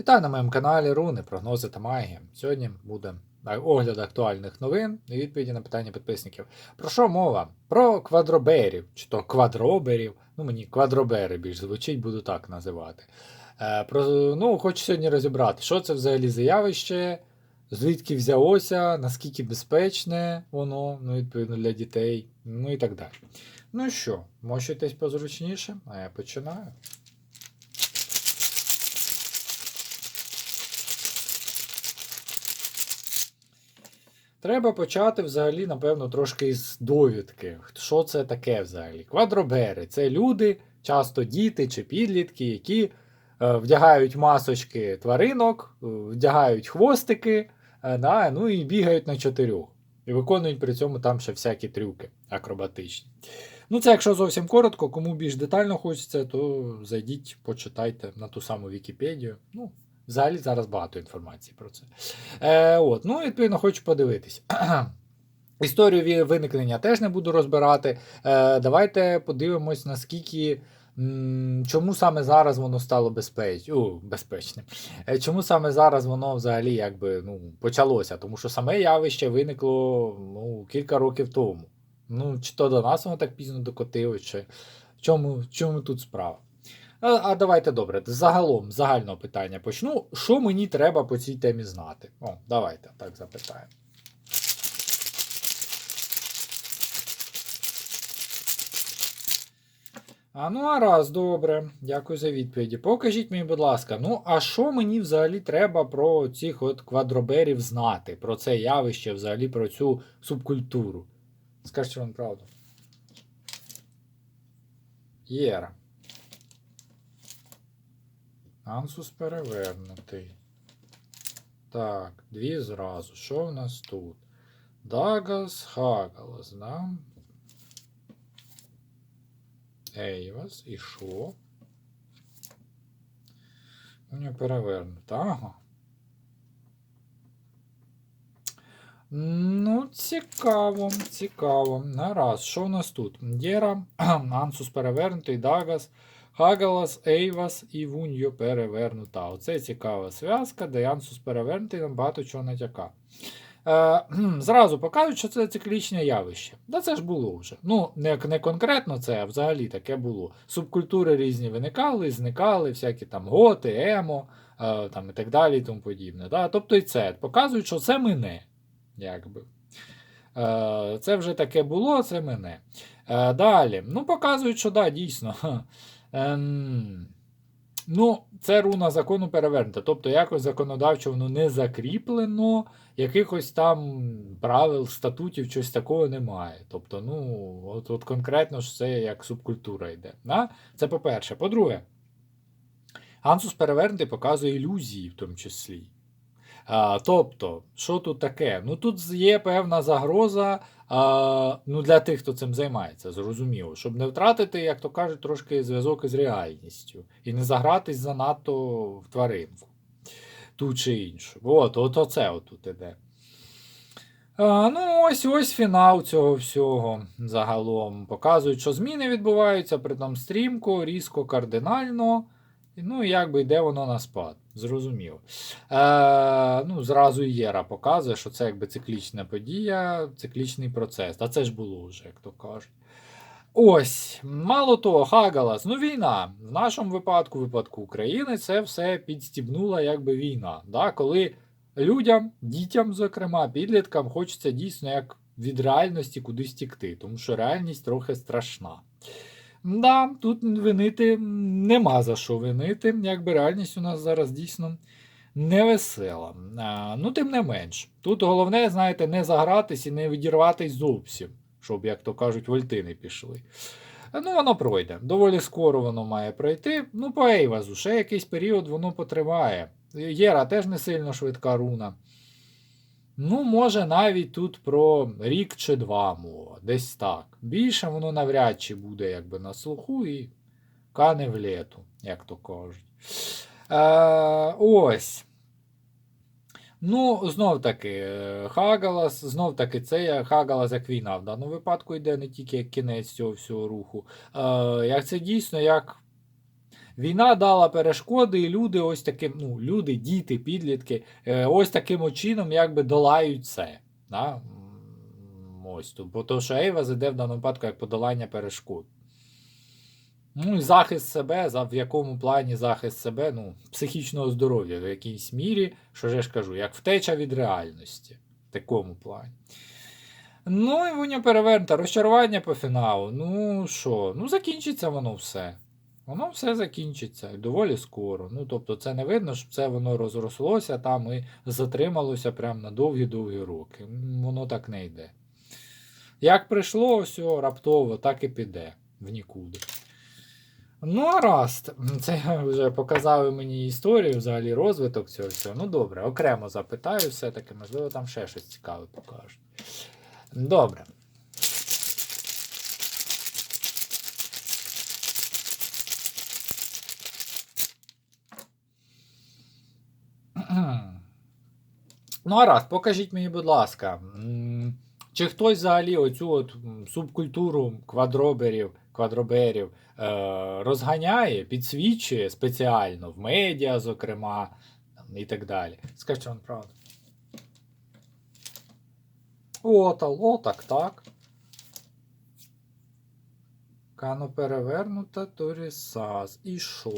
Вітаю на моєму каналі Руни, прогнози та магія. Сьогодні буде огляд актуальних новин і відповіді на питання підписників. Про що мова? Про квадроберів, чи то квадроберів. Ну, мені квадробери більш звучить, буду так називати. Е, про, ну, Хочу сьогодні розібрати, що це взагалі за явище, звідки взялося, наскільки безпечне воно, ну, відповідно, для дітей, ну і так далі. Ну що, мощуйтесь позручніше, а я починаю. Треба почати взагалі, напевно, трошки з довідки. Що це таке взагалі? Квадробери це люди, часто діти чи підлітки, які е, вдягають масочки тваринок, е, вдягають хвостики, е, да, ну і бігають на чотирьох. І виконують при цьому там ще всякі трюки акробатичні. Ну, це якщо зовсім коротко, кому більш детально хочеться, то зайдіть, почитайте на ту саму Вікіпедію. Ну, Взагалі зараз багато інформації про це. Е, от, Ну, відповідно, хочу подивитись. Історію виникнення теж не буду розбирати. Е, Давайте подивимось, наскільки. Чому саме зараз воно стало безпеч... О, безпечним? Е, Чому саме зараз воно взагалі якби, ну, почалося? Тому що саме явище виникло ну, кілька років тому. Ну, Чи то до нас воно так пізно докотило, чи чому, чому тут справа? А, давайте добре. Загалом, загального питання почну. Що мені треба по цій темі знати? О, давайте так запитаємо. А ну, а раз, добре. Дякую за відповіді. Покажіть мені, будь ласка, ну, а що мені взагалі треба про цих от квадроберів знати? Про це явище, взагалі, про цю субкультуру? Скажіть вам правду. Єра. Ансус перевернутий. Так, дві зразу. Що в нас тут? Дагас, Хагалас, да? Ейвас, і що? У нього перевернуто. Ага. Ну, цікаво, цікаво. Нараз, що в нас тут? Єра, Ансус перевернутий, Дагас. Хагалас, Ейвас і Вуньо перевернута. Оце цікава зв'язка, де Янсус перевернутий нам багато чого натяка. Е, Зразу покажуть, що це циклічне явище. Да це ж було вже. Ну, не не конкретно це, а взагалі таке було. Субкультури різні виникали, зникали, всякі там готи, емо е, там, і так далі і тому подібне. Да? Тобто і це показують, що це мене. Якби. Е, Це вже таке було, це мене. Е, Далі. Ну, показують, що да, дійсно. Ем, ну, це руна закону перевернута. Тобто, якось законодавчо воно не закріплено, якихось там правил, статутів, щось такого немає. Тобто, ну, от от конкретно ж це як субкультура йде. Да? Це по-перше. По-друге, Ансус перевернутий показує ілюзії в тому числі. А, Тобто, що тут таке? Ну тут є певна загроза а, ну, для тих, хто цим займається, зрозуміло, щоб не втратити, як то кажуть, трошки зв'язок із реальністю і не загратись занадто в тваринку, ту чи іншу. От, от оце отут іде. Ну, ось ось фінал цього всього загалом. Показують, що зміни відбуваються, при тому стрімко, різко, кардинально. Ну, і якби йде воно на спад. Зрозуміло. Е, ну, Зразу Єра показує, що це якби циклічна подія, циклічний процес. Та це ж було вже, як то кажуть. Ось, мало того, Хагалас, ну війна. В нашому випадку, випадку України, це все підстібнула якби війна. Да? Коли людям, дітям, зокрема, підліткам хочеться дійсно як від реальності кудись тікти, тому що реальність трохи страшна. Да, тут винити нема за що винити. Якби реальність у нас зараз дійсно невесела. А, Ну, тим не менш. Тут головне, знаєте, не загратись і не відірватись зовсім, щоб, як то кажуть, вольти не пішли. Ну, воно пройде. Доволі скоро воно має пройти. Ну, по Ейвазу, ще якийсь період воно потриває. Єра теж не сильно швидка руна. Ну, може, навіть тут про рік чи два мова, десь так. Більше воно навряд чи буде якби на слуху і кане в лету, як то кажуть. Е, Ось. Ну, знов таки, Хагалас, знов таки, це Хагалас як війна в даному випадку йде не тільки як кінець цього всього руху. Е, Як це дійсно, як Війна дала перешкоди, і люди ось таким, ну, люди, діти, підлітки, е, ось таким чином якби долають це. Да? Ось тут. Бо то, що Ейвас іде в даному випадку як подолання перешкод. Ну і захист себе, в якому плані захист себе, ну, психічного здоров'я в якійсь мірі, що ж я ж кажу, як втеча від реальності. В такому плані. Ну, і Вуня перевернута, розчарування по фіналу. Ну що, ну закінчиться воно все. Воно все закінчиться і доволі скоро. Ну, тобто, це не видно, щоб це воно розрослося там і затрималося прямо на довгі-довгі роки. Воно так не йде. Як прийшло, все раптово, так і піде в нікуди. Ну, а раз, це вже показали мені історію, взагалі розвиток цього всього. Ну добре, окремо запитаю все-таки, можливо, там ще щось цікаве покажуть. Добре. Ну, а раз, покажіть мені, будь ласка, чи хтось взагалі оцю от субкультуру квадроберів, квадроберів е, розганяє, підсвічує спеціально в медіа, зокрема, і так далі. Скажіть вам правду. Отал, отак, так. Кано перевернута, Торісас. І що?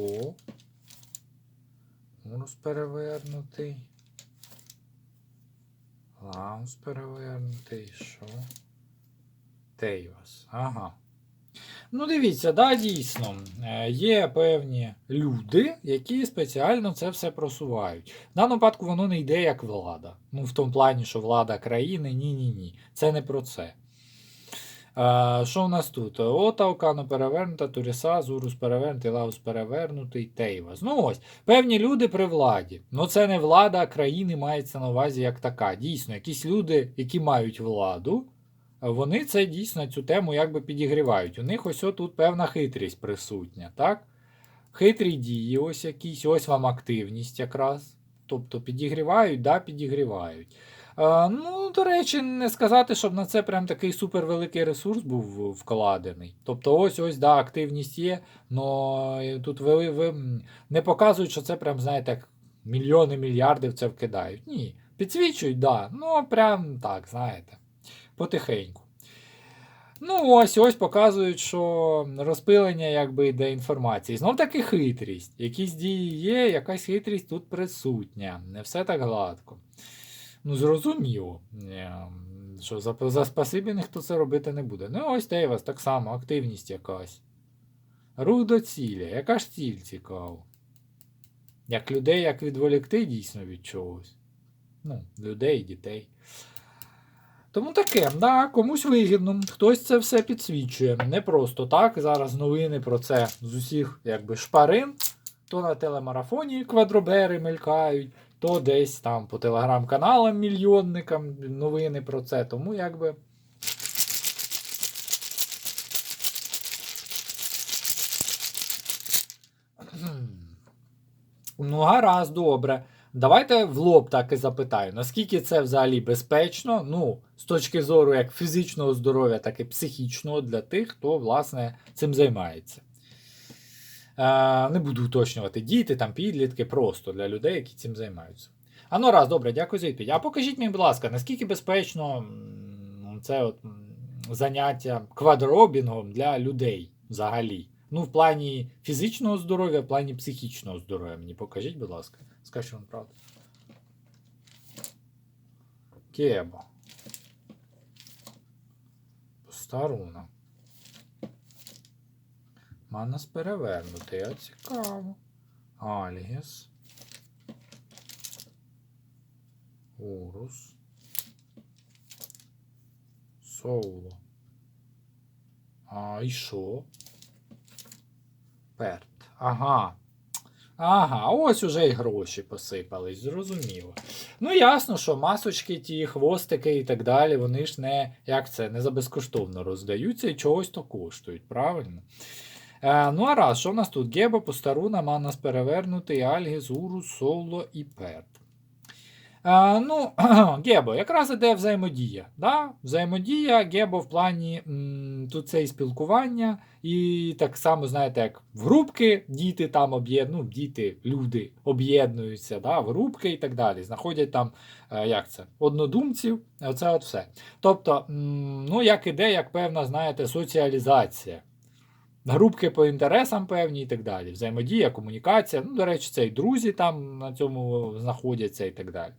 Урус перевернутий. Лаус перевернутий. Що? Тейвас. Ага. Ну, дивіться, да, дійсно, е, є певні люди, які спеціально це все просувають. В даному випадку воно не йде як влада. Ну, в тому плані, що влада країни, ні-ні-ні. Це не про це. Що в нас тут? Ота, Кано перевернута, Туріса, Зурус перевернутий, Лаус перевернутий, Тейвас. Ну ось, певні люди при владі. Ну це не влада країни мається на увазі як така. Дійсно, якісь люди, які мають владу, вони це дійсно цю тему якби підігрівають. У них ось тут певна хитрість присутня, так? Хитрі дії, ось якісь, ось вам активність якраз. Тобто підігрівають, да, підігрівають. Е, ну, до речі, не сказати, щоб на це прям такий супервеликий ресурс був вкладений. Тобто, ось ось, да, активність є, але тут ви, ви не показують, що це прям, знаєте, мільйони мільярди це вкидають. Ні. Підсвічують, да. Ну, прям так, знаєте, потихеньку. Ну, ось ось показують, що розпилення якби йде інформації. Знов таки хитрість. Якісь дії є, якась хитрість тут присутня. Не все так гладко. Ну, зрозуміло, е, що за, за спасибі ніхто це робити не буде. Ну, ось Тейвас, так само, активність якась. Рух до цілі. Яка ж ціль цікаво? Як людей, як відволікти дійсно від чогось. Ну, людей, дітей. Тому таке, да, комусь вигідно, хтось це все підсвічує. Не просто так. Зараз новини про це з усіх якби шпарин. То на телемарафоні квадробери мелькають, то десь там по телеграм-каналам мільйонникам новини про це. Тому якби. Ну, гаразд, добре. Давайте в лоб так і запитаю, наскільки це взагалі безпечно, ну, з точки зору як фізичного здоров'я, так і психічного для тих, хто, власне, цим займається. Е, не буду уточнювати діти, там підлітки, просто для людей, які цим займаються. А ну раз, добре, дякую за відповідь. А покажіть мені, будь ласка, наскільки безпечно це от, заняття квадробінгом для людей взагалі? Ну, в плані фізичного здоров'я, в плані психічного здоров'я. Мені покажіть, будь ласка. Скажіть вам правду. Кебо. Старуна. Манас перевернутий, а цікаво. Альгіс. Урус. Соуло. А і що? Перт. Ага. Ага, ось уже і гроші посипались, зрозуміло. Ну, ясно, що масочки, ті, хвостики і так далі, вони ж не, як це, не за безкоштовно роздаються і чогось то коштують, правильно? Е, ну, а раз, що в нас тут? Геба, Постаруна, Манас перевернутий, Альгіс, Урус, Соло і Перт. А, ну, Гебо, якраз іде взаємодія. Да? Взаємодія, Гебо в плані м, тут це і спілкування, і так само, знаєте, як в групки діти там об'єднують, ну, діти, люди об'єднуються да, в групки і так далі. Знаходять там, е, як це, однодумців, оце от все. Тобто, м, ну, як іде, як певна, знаєте, соціалізація. Групки по інтересам певні і так далі. Взаємодія, комунікація. Ну, до речі, це і друзі там на цьому знаходяться і так далі.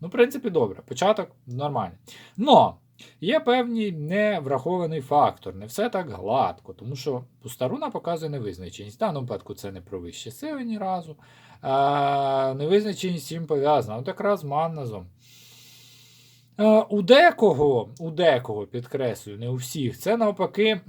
Ну, в принципі, добре. Початок нормальний. Но є певний неврахований фактор. Не все так гладко, тому що пустаруна показує невизначеність. В даному випадку це не про вищі сили ні разу. А, невизначеність чим пов'язана. От якраз манназом. У декого, у декого, підкреслюю, не у всіх, це навпаки,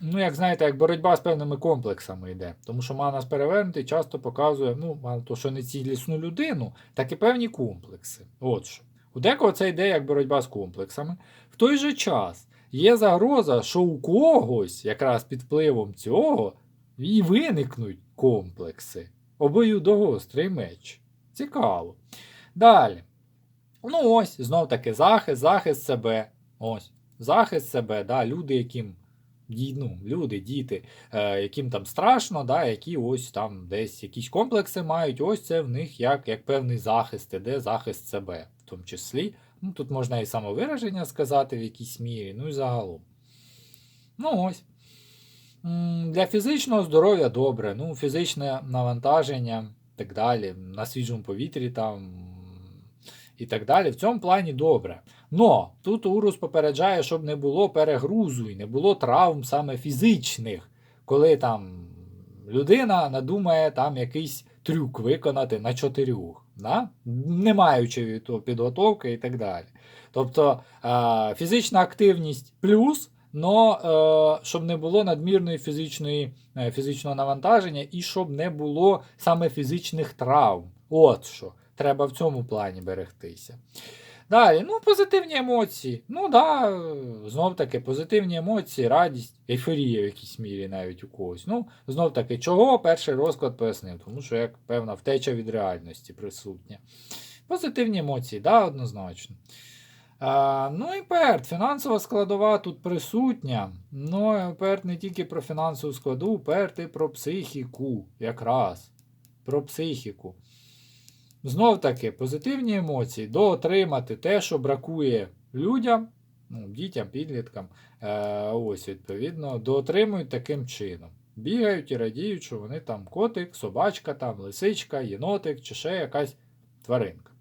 ну, як знаєте, як боротьба з певними комплексами йде. Тому що манас перевернутий часто показує, ну, мало то, що не цілісну людину, так і певні комплекси. От що. У декого це йде як боротьба з комплексами. В той же час є загроза, що у когось, якраз під впливом цього, і виникнуть комплекси. Обоюдогострий меч. Цікаво. Далі. Ну ось, знов таки, захист, захист себе. Ось. Захист себе, да, люди, яким ну, люди, діти, е, яким там страшно, да, які ось там десь якісь комплекси мають, ось це в них як, як певний захист, іде захист себе, в тому числі. Ну, тут можна і самовираження сказати в якійсь мірі, ну і загалом. Ну ось. Для фізичного здоров'я добре, ну, фізичне навантаження так далі, на свіжому повітрі там і так далі. В цьому плані добре. Но тут Урус попереджає, щоб не було перегрузу і не було травм саме фізичних, коли там людина надумає там якийсь трюк виконати на чотирьох, да? не маючи підготовки і так далі. Тобто е, фізична активність плюс. Но е, щоб не було надмірної фізичної, е, фізичного навантаження і щоб не було саме фізичних травм. От що. Треба в цьому плані берегтися. Далі, ну, позитивні емоції. Ну да, знов таки, позитивні емоції, радість, ейфорія в якійсь мірі навіть у когось. Ну, знов таки, чого перший розклад пояснив, тому що як певна втеча від реальності присутня. Позитивні емоції, да, однозначно. А, ну і перт, фінансова складова тут присутня. Ну, перт не тільки про фінансову складову, перт і про психіку, якраз. Про психіку. Знов таки, позитивні емоції, доотримати те, що бракує людям, ну, дітям, підліткам. Е, ось, відповідно, доотримують таким чином. Бігають і радіють, що вони там котик, собачка, там, лисичка, єнотик чи ще якась тваринка.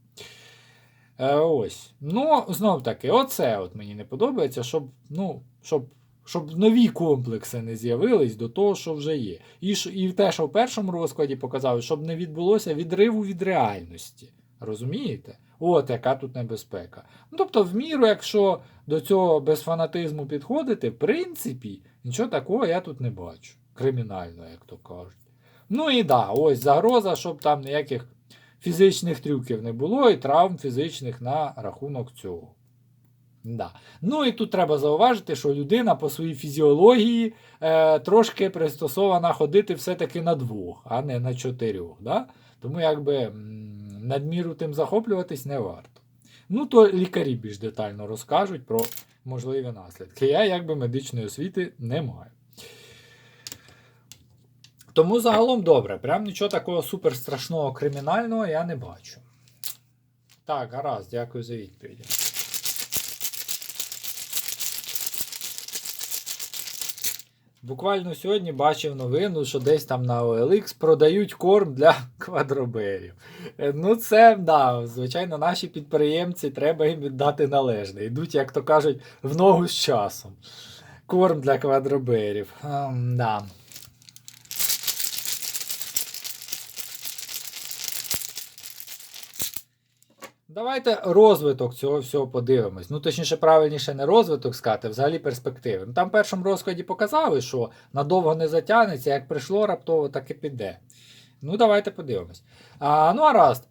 Е, ось. Ну, знов таки, оце от мені не подобається, щоб, ну, щоб, щоб нові комплекси не з'явились до того, що вже є. І, і те, що в першому розкладі показали, щоб не відбулося відриву від реальності. Розумієте? От яка тут небезпека. Ну, тобто, в міру, якщо до цього без фанатизму підходити, в принципі, нічого такого я тут не бачу. Кримінального, як то кажуть. Ну і да, ось загроза, щоб там ніяких фізичних трюків не було і травм фізичних на рахунок цього. Да. Ну і тут треба зауважити, що людина по своїй фізіології е, трошки пристосована ходити все-таки на двох, а не на чотирьох. Да? Тому якби надміру тим захоплюватись не варто. Ну, то лікарі більш детально розкажуть про можливі наслідки. Я якби медичної освіти не маю. Тому загалом добре, прям нічого такого супер страшного кримінального я не бачу. Так, гаразд, дякую за відповіді. Буквально сьогодні бачив новину, що десь там на OLX продають корм для квадроберів. Е, Ну, це, да, звичайно, наші підприємці треба їм віддати належне. Йдуть, як то кажуть, в ногу з часом. Корм для квадроберів. А, да. Давайте розвиток цього всього подивимось. Ну, точніше, правильніше не розвиток сказати, а взагалі перспективи. Ну, там в першому розкладі показали, що надовго не затягнеться, як прийшло раптово, так і піде. Ну, давайте подивимось. А, ну, а раз.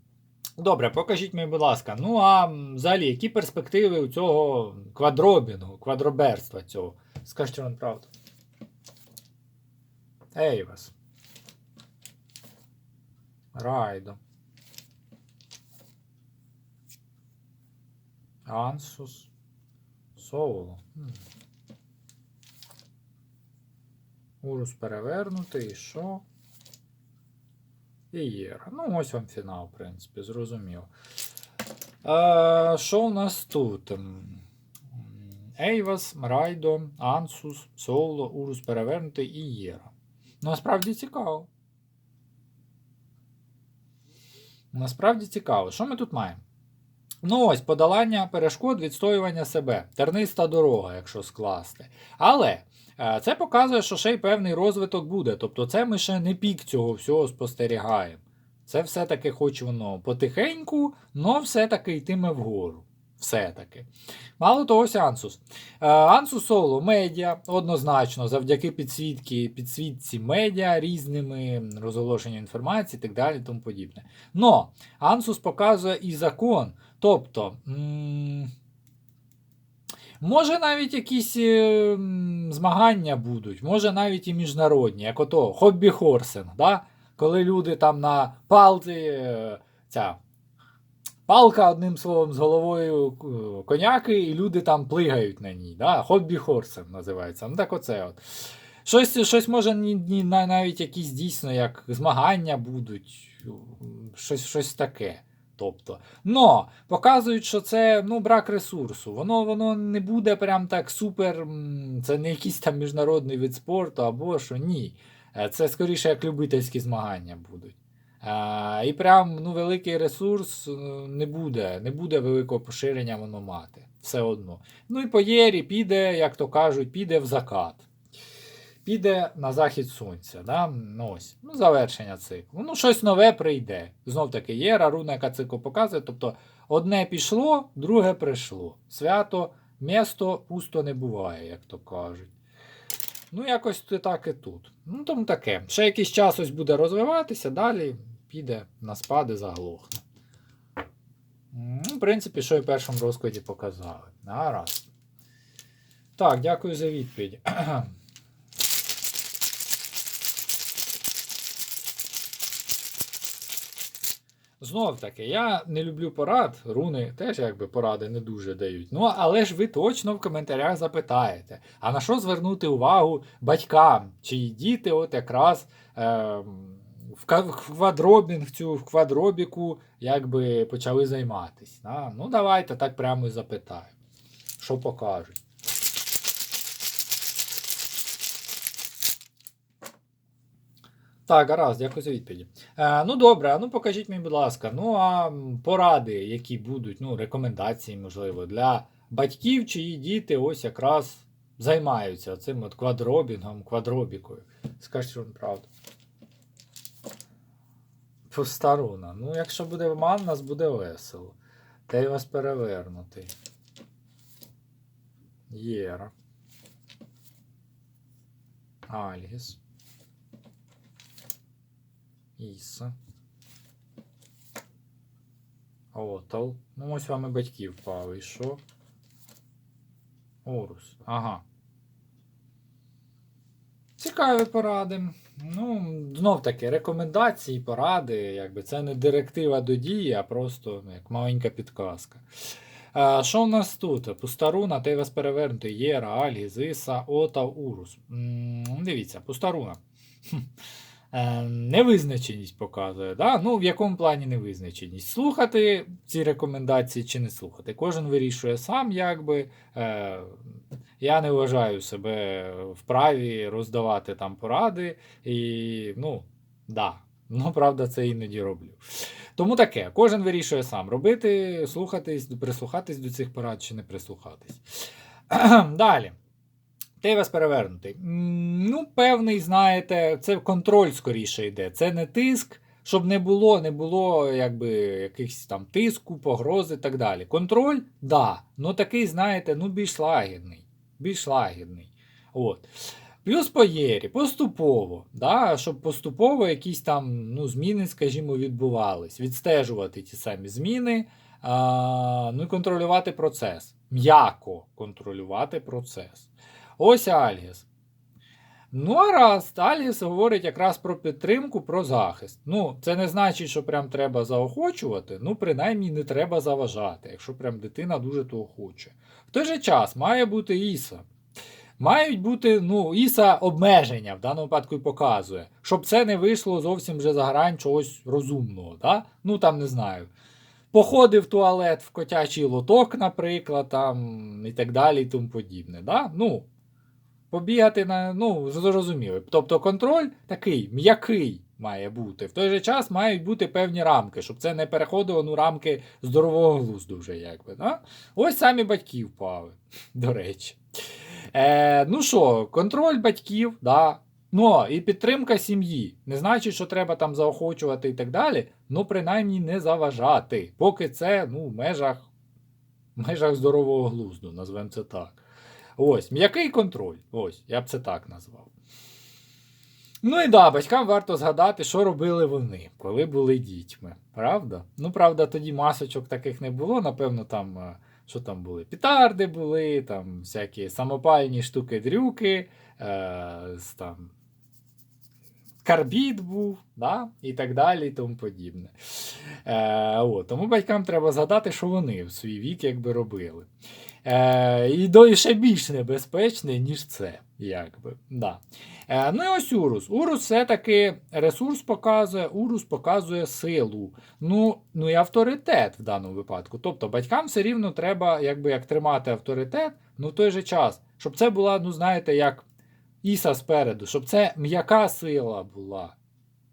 Добре, покажіть мені, будь ласка. Ну, а взагалі, які перспективи у цього квадробінгу, квадроберства цього? Скажіть вам правду. Ейвас. Райдо. Ансус. Соло. Урус перевернутий, і що? І Єра. Ну, ось вам фінал, в принципі, зрозумів. Е, що у нас тут? Ейвас, Райдо, Ансус, Соло, Урус перевернутий і Єра. Насправді цікаво. Насправді цікаво. Що ми тут маємо? Ну ось, подолання перешкод, відстоювання себе. Терниста дорога, якщо скласти. Але е, це показує, що ще й певний розвиток буде. Тобто, це ми ще не пік цього всього спостерігаємо. Це все-таки, хоч воно потихеньку, але все-таки йтиме вгору. Все-таки. Мало того, Ансус. Ансус Соло медіа, однозначно, завдяки підсвітки, підсвітці медіа різними розголошенням інформації і так далі. тому подібне. Но Ансус показує і закон. Тобто. м, Може навіть якісь е, змагання будуть, може навіть і міжнародні, як ото хобі хорсинг, да? коли люди там на палці, е, ця палка, одним словом, з головою е, коняки, і люди там плигають на ній. Да? Хобі хорсинг називається. Ну так оце от. Щось, щось може навіть якісь дійсно як змагання будуть, щось, щось таке. Тобто, но показують, що це ну, брак ресурсу. Воно воно не буде прям так супер. Це не якийсь там міжнародний вид спорту або що. Ні. Е, Це скоріше як любительські змагання будуть. А, і прям ну, великий ресурс е, не буде, не буде великого поширення воно мати. Все одно. Ну і по Єрі піде, як то кажуть, піде в закат. Піде на захід сонця. Да? Ну, ось. Ну, завершення циклу. Ну, щось нове прийде. Знов таки є руна, яка цикл показує. Тобто одне пішло, друге прийшло. Свято, місто пусто не буває, як то кажуть. Ну, якось так і тут. Ну, тому таке. Ще якийсь час ось буде розвиватися, далі піде на спади, заглохне. Ну, в принципі, що і в першому розкладі показали. Гаразд. Так, дякую за відповідь. Знов таки, я не люблю порад, руни теж якби поради не дуже дають. Ну, але ж ви точно в коментарях запитаєте, а на що звернути увагу батькам, чиї діти от якраз е, в квадробінг, цю в квадробіку якби почали займатися. Да? Ну, давайте так прямо і запитаю. Що покажуть. Так, гаразд, дякую за відповіді. Е, ну добре, ну покажіть мені, будь ласка, ну а поради, які будуть, ну, рекомендації, можливо, для батьків, чиї діти ось якраз займаються цим от квадробінгом, квадробікою. Скажіть вам правду. Пустаруна. Ну, якщо буде обман, нас буде весело. Та й вас перевернути. Єра. Альгіс. Іса. Отал. Ну, ось вам і батьки впали. І що? Орус. Ага. Цікаві поради. Ну, знов таки, рекомендації, поради, якби це не директива до дії, а просто ну, як маленька підказка. А, що в нас тут? Пустаруна, Тейвас перевернутий, Єра, Альгіз, Іса, Ота, Урус. М, Дивіться, Пустаруна. Хм. Е, Невизначеність показує. Да? Ну, в якому плані невизначеність? Слухати ці рекомендації чи не слухати. Кожен вирішує сам, якби. Е, я не вважаю себе вправі роздавати там поради. І, ну, да. Ну, правда, це іноді роблю. Тому таке, кожен вирішує сам робити, слухатись, прислухатись до цих порад чи не прислухатись. Далі. Тейвас перевернутий. М, Ну, певний, знаєте, це контроль скоріше йде. Це не тиск, щоб не було, не було якби якихось там тиску, погрози і так далі. Контроль, да. Ну такий, знаєте, ну більш лагідний. Більш лагідний. От. Плюс по єрі, поступово, да, щоб поступово якісь там ну, зміни, скажімо, відбувались. Відстежувати ті самі зміни, а, ну і контролювати процес. М'яко контролювати процес. Ось Альгіс. Ну, а раз, Аліс говорить якраз про підтримку, про захист. Ну, це не значить, що прям треба заохочувати, ну, принаймні не треба заважати, якщо прям дитина дуже того хоче. В той же час має бути Іса. Мають бути, ну, Іса обмеження в даному випадку і показує, щоб це не вийшло зовсім вже за грань чогось розумного. Да? Ну там не знаю. Походив в туалет в котячий лоток, наприклад, там, і так далі, і тому подібне. Да? Ну, побігати на. Ну, зрозуміло. Тобто контроль такий м'який має бути. В той же час мають бути певні рамки, щоб це не переходило ну, рамки здорового глузду вже якби. Да? Ось самі батьки впали, до речі. Е, ну що, контроль батьків, да. Ну, і підтримка сім'ї. Не значить, що треба там заохочувати і так далі. Ну, принаймні не заважати. Поки це ну, в межах, в межах здорового глузду, назвемо це так. Ось, м'який контроль. Ось, я б це так назвав. Ну і да, батькам варто згадати, що робили вони, коли були дітьми. Правда? Ну, правда, тоді масочок таких не було, напевно, там. е, що там були? Пітарди були, там всякі самопальні штуки-дрюки, е, там, карбід був, да? і так далі, і тому подібне. Е, от, тому батькам треба згадати, що вони в свій вік якби робили. Е, і до ще більш небезпечне, ніж це. Якби. Да. Е, ну і ось Урус. Урус все-таки ресурс показує, Урус показує силу. Ну, ну і авторитет в даному випадку. Тобто батькам все рівно треба якби, як тримати авторитет, ну в той же час, щоб це була, ну знаєте, як Іса спереду, щоб це м'яка сила була.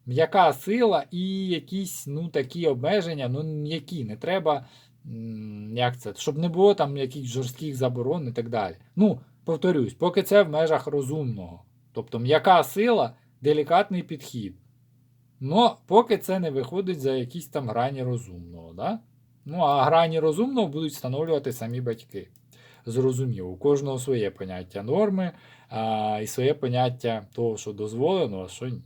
М'яка сила і якісь ну, такі обмеження, ну м'які, не треба. Як це? Щоб не було там якихось жорстких заборон і так далі. Ну, повторюсь, поки це в межах розумного. Тобто м'яка сила, делікатний підхід. Ну, поки це не виходить за якісь там грані розумного. Да? Ну, а грані розумного будуть встановлювати самі батьки. Зрозуміло, у кожного своє поняття норми а, і своє поняття того, що дозволено, а що ні.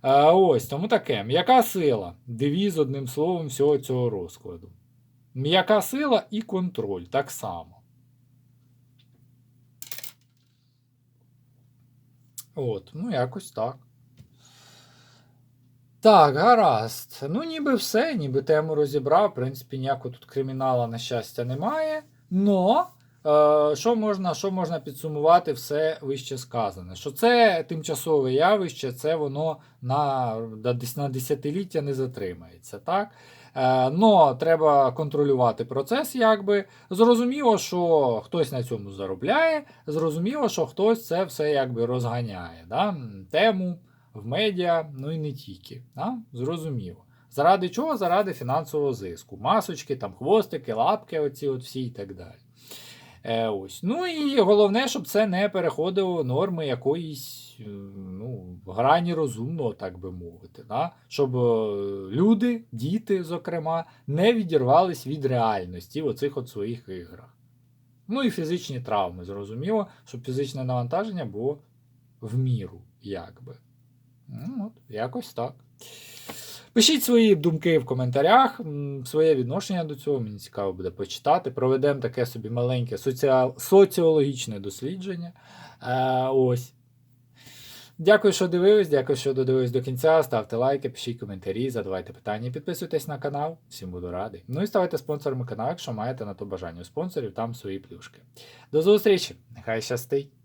А, ось, тому таке. М'яка сила. Девіз одним словом всього цього розкладу. М'яка сила і контроль так само. От, ну якось так. Так, гаразд. Ну, ніби все, ніби тему розібрав. В принципі, ніякого тут кримінала, на щастя, немає. Но, е, що, можна, що можна підсумувати все вище сказане? Що це тимчасове явище, це воно на, десь на десятиліття не затримається. так? Е, но треба контролювати процес, якби. Зрозуміло, що хтось на цьому заробляє, зрозуміло, що хтось це все якби розганяє. Да? Тему в медіа, ну і не тільки. Да? Зрозуміло. Заради чого? Заради фінансового зиску. Масочки, там, хвостики, лапки, оці от всі і так далі. Е, ось. Ну і головне, щоб це не переходило норми якоїсь е, ну, грані розумного, так би мовити. Да? Щоб е, люди, діти, зокрема, не відірвались від реальності в оцих от своїх іграх. Ну і фізичні травми, зрозуміло, щоб фізичне навантаження було в міру, якби. Ну, от, якось так. Пишіть свої думки в коментарях, своє відношення до цього, мені цікаво буде почитати. Проведемо таке собі маленьке соціал... соціологічне дослідження. Е, ось. Дякую, що дивились, дякую, що додивились до кінця. Ставте лайки, пишіть коментарі, задавайте питання, підписуйтесь на канал. Всім буду радий. Ну і ставайте спонсорами каналу, якщо маєте на то бажання у спонсорів, там свої плюшки. До зустрічі! Нехай щастить!